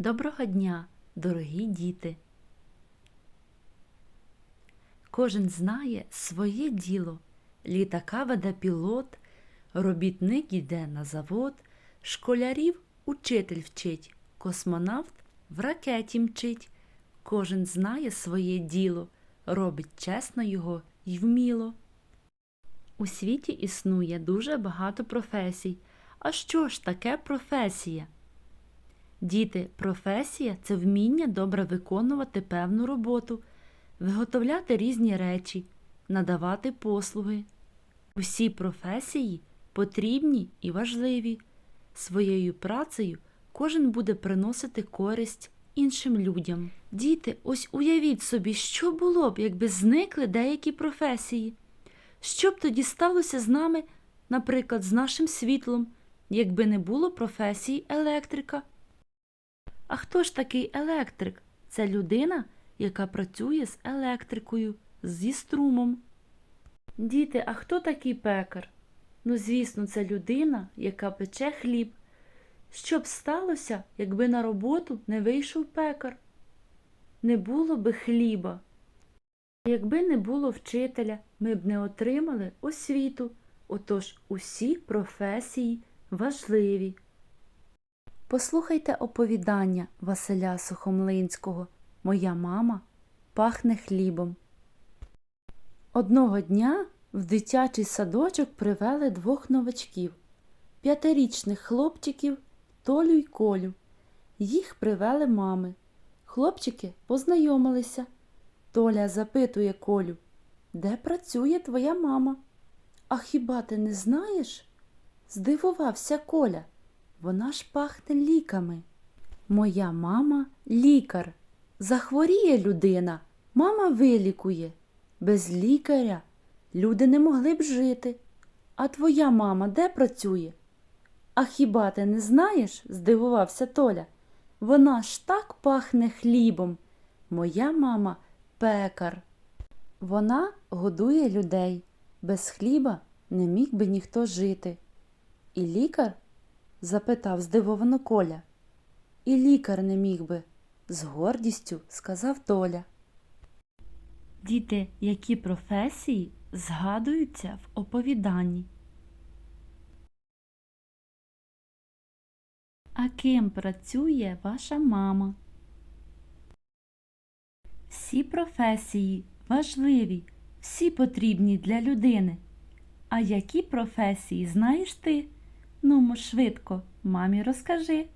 Доброго дня, дорогі діти! Кожен знає своє діло. Літака веде пілот, робітник йде на завод, школярів учитель вчить, космонавт в ракеті мчить. Кожен знає своє діло, робить чесно його й вміло. У світі існує дуже багато професій. А що ж таке професія? Діти, професія це вміння добре виконувати певну роботу, виготовляти різні речі, надавати послуги. Усі професії потрібні і важливі. Своєю працею кожен буде приносити користь іншим людям. Діти, ось уявіть собі, що було б, якби зникли деякі професії. Що б тоді сталося з нами, наприклад, з нашим світлом, якби не було професії електрика? А хто ж такий електрик? Це людина, яка працює з електрикою, зі струмом. Діти, а хто такий пекар? Ну, звісно, це людина, яка пече хліб. Що б сталося, якби на роботу не вийшов пекар? Не було би хліба. Якби не було вчителя, ми б не отримали освіту. Отож усі професії важливі. Послухайте оповідання Василя Сухомлинського Моя мама пахне хлібом. Одного дня в дитячий садочок привели двох новачків п'ятирічних хлопчиків Толю й Колю. Їх привели мами. Хлопчики познайомилися. Толя запитує Колю, де працює твоя мама? А хіба ти не знаєш? Здивувався Коля. Вона ж пахне ліками. Моя мама лікар. Захворіє людина, мама вилікує. Без лікаря люди не могли б жити. А твоя мама де працює? А хіба ти не знаєш? здивувався Толя. Вона ж так пахне хлібом. Моя мама пекар. Вона годує людей. Без хліба не міг би ніхто жити. І лікар? Запитав здивовано Коля. І лікар не міг би, з гордістю сказав Толя. Діти, які професії згадуються в оповіданні? А ким працює ваша мама? Всі професії важливі, всі потрібні для людини. А які професії знаєш ти? Ну, швидко, мамі розкажи.